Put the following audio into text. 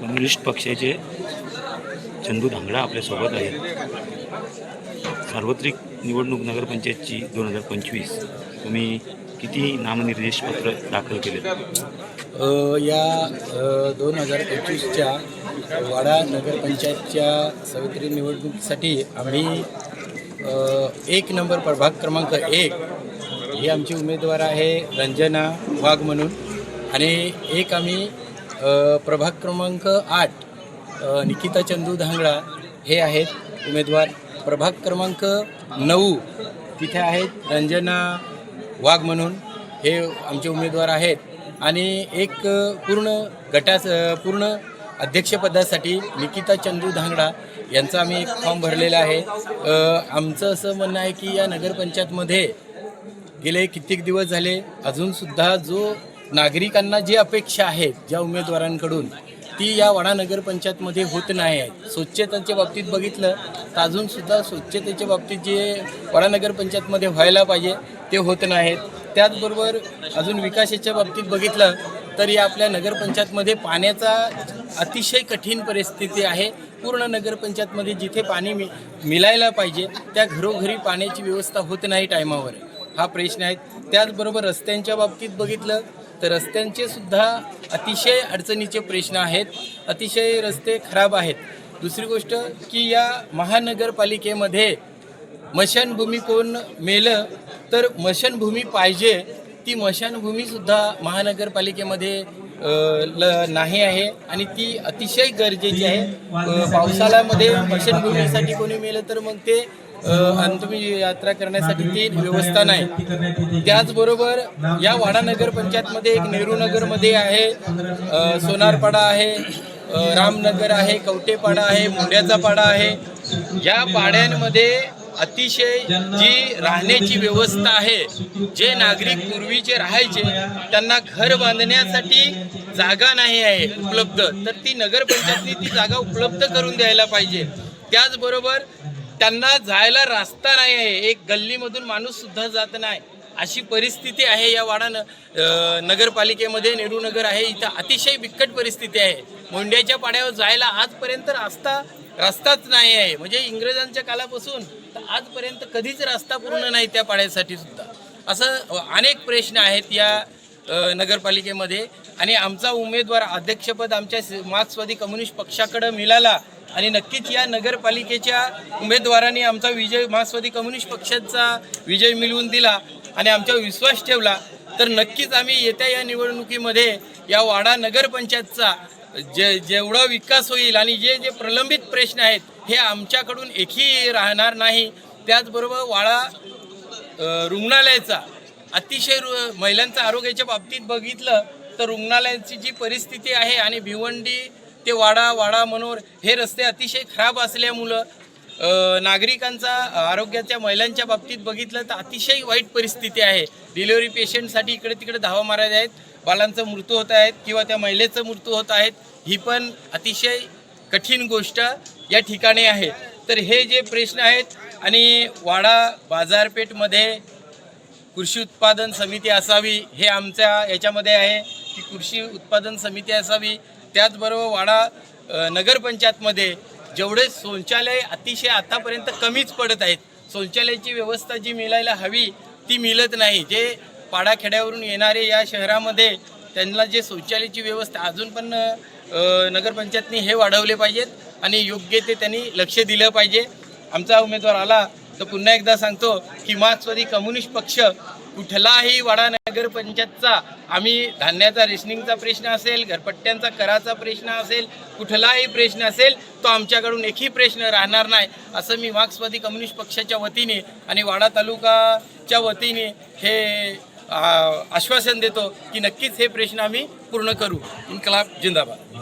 Communist पक्षाचे चंदू धांगडा आपल्यासोबत आहेत. सार्वत्रिक निवडणूक नगरपंचायतची दोन हजार पंचवीस. तुम्ही किती नामनिर्देश पत्र दाखल केले? या दोन हजार पंचवीसच्या वाडा नगरपंचायतच्या सावित्री निवडणुकीसाठी आम्ही एक नंबर प्रभाग क्रमांक एक हे आमचे उमेदवार आहे रंजना वाघ म्हणून. आणि एक आम्ही प्रभाग क्रमांक आठ निकिता चंदू धांगडा हे आहेत उमेदवार. प्रभाग क्रमांक नऊ तिथे आहेत रंजना वाघ म्हणून हे आमचे उमेदवार आहेत. आणि एक पूर्ण गटास पूर्ण अध्यक्षपदासाठी निकिता चंदू धांगडा यांचा आम्ही एक फॉर्म भरलेला आहे. आमचं असं म्हणणं आहे की या नगरपंचायतमध्ये गेले कित्येक दिवस झाले. अजूनसुद्धा जो नागरिकांना जी अपेक्षा आहेत ज्या उमेदवारांकडून ती या वाडा नगरपंचायतमध्ये होत नाही आहेत. स्वच्छतेच्या बाबतीत बघितलं तर अजूनसुद्धा स्वच्छतेच्या बाबतीत जे वाडा नगरपंचायतमध्ये व्हायला पाहिजे ते होत नाहीत. त्याचबरोबर अजून विकासाच्या बाबतीत बघितलं तर या आपल्या नगरपंचायतमध्ये पाण्याचा अतिशय कठीण परिस्थिती आहे. पूर्ण नगरपंचायतमध्ये जिथे पाणी मि मिळायला पाहिजे त्या घरोघरी पाण्याची व्यवस्था होत नाही टायमावर. हा प्रश्न आहे. त्याचबरोबर रस्त्यांच्या बाबतीत बघितलं तर रस्त्यांचे सुद्धा अतिशय अडचणीचे प्रश्न आहेत. अतिशय रस्ते खराब आहेत. दुसरी गोष्ट की या महानगरपालिकेमध्ये मशानभूमी कोण मेलं तर मशानभूमी पाहिजे. ती मशानभूमीसुद्धा महानगरपालिकेमध्ये ल नाही आहे आणि ती अतिशय गरजेची आहे. पावसाळ्यामध्ये मशानभूमीसाठी कोणी मेलं तर मग ते अ, अंतमी यात्रा करण्यासाठी ती व्यवस्था नाही. त्याचबरोबर या वाडा नगरपंचायतमध्ये एक नेहरू नगरमध्ये आहे सोनारपाडा आहे रामनगर आहे कवटेपाडा आहे मुंड्याचा पाडा आहे. या पाड्यांमध्ये अतिशय जी राहण्याची व्यवस्था आहे जे नागरिक पूर्वीचे राहायचे त्यांना घर बांधण्यासाठी जागा नाही आहे उपलब्ध. तर ती नगरपंचायतनी ती जागा उपलब्ध करून द्यायला पाहिजे. त्याचबरोबर त्यांना जायला रास्ता नाही आहे. एक गल्लीमधून माणूस सुद्धा जात नाही. अशी परिस्थिती आहे या वाडा नगरपालिकेमध्ये नेहरू नगर आहे. इथं अतिशय बिकट परिस्थिती आहे. मोंड्याच्या पाड्यावर जायला आजपर्यंत रास्ता रस्ताच नाही आहे. म्हणजे इंग्रजांच्या कालापासून तर आजपर्यंत कधीच रस्ता पूर्ण नाही त्या पाड्यासाठी सुद्धा. असं अनेक प्रश्न आहेत या नगरपालिकेमध्ये. आणि आमचा उमेदवार अध्यक्षपद आमच्या मार्क्सवादी कम्युनिस्ट पक्षाकडं मिळाला आणि नक्कीच या नगरपालिकेच्या उमेदवारांनी आमचा विजय मार्क्सवादी कम्युनिस्ट पक्षाचा विजय मिळवून दिला आणि आमच्यावर विश्वास ठेवला. तर नक्कीच आम्ही येत्या या निवडणुकीमध्ये या वाडा नगरपंचायतचा जे जेवढा विकास होईल आणि जे जे प्रलंबित प्रश्न आहेत हे आमच्याकडून एकही राहणार नाही. त्याचबरोबर वाडा रुग्णालयाचा अतिशय रु महिलांचं आरोग्याच्या बाबतीत बघितलं तर रुग्णालयाची जी परिस्थिती आहे आणि भिवंडी ते वाडा वाडा मनोर हे रस्ते अतिशय खराब असल्यामुळं नागरिकांचा आरोग्याच्या महिलांच्या बाबतीत बघितलं तर अतिशय वाईट परिस्थिती आहे. डिलिव्हरी पेशंटसाठी इकडे तिकडे धावा मारायला आहेत. बालांचा मृत्यू होत आहेत किंवा त्या महिलेचा मृत्यू होत आहेत ही पण अतिशय कठीण गोष्ट या ठिकाणी आहे. तर हे जे प्रश्न आहेत आणि वाडा बाजारपेठमध्ये कृषी उत्पादन समिती असावी हे आमच्या याच्यामध्ये आहे. ती कृषी उत्पादन समिती असावी त्याचबरोबर वाडा नगरपंचायतमध्ये जेवढे शौचालय अतिशय आतापर्यंत कमीच पडत आहेत शौचालयाची व्यवस्था जी मिळायला हवी ती मिळत नाही. जे पाडाखेड्यावरून येणारे या शहरामध्ये त्यांना जे शौचालयाची व्यवस्था अजून पण नगरपंचायतनी हे वाढवले पाहिजेत आणि योग्य ते त्यांनी लक्ष दिलं पाहिजे. आमचा उमेदवार आला तर पुन्हा एकदा सांगतो की मार्क्सवादी कम्युनिस्ट पक्ष कुठलाही वाडा नगर पंचायतचा आम्ही धान्याचा रेशनिंगचा प्रश्न असेल घरपट्ट्यांचा कराचा प्रश्न असेल कुठलाही प्रश्न असेल तो आमच्याकडून एकही प्रश्न राहणार नाही असं मी मार्क्सवादी कम्युनिस्ट पक्षाच्या वतीने आणि वाडा तालुकाच्या वतीने हे आश्वासन देतो की नक्कीच हे प्रश्न आम्ही पूर्ण करू. इन्कलाब जिंदाबाद.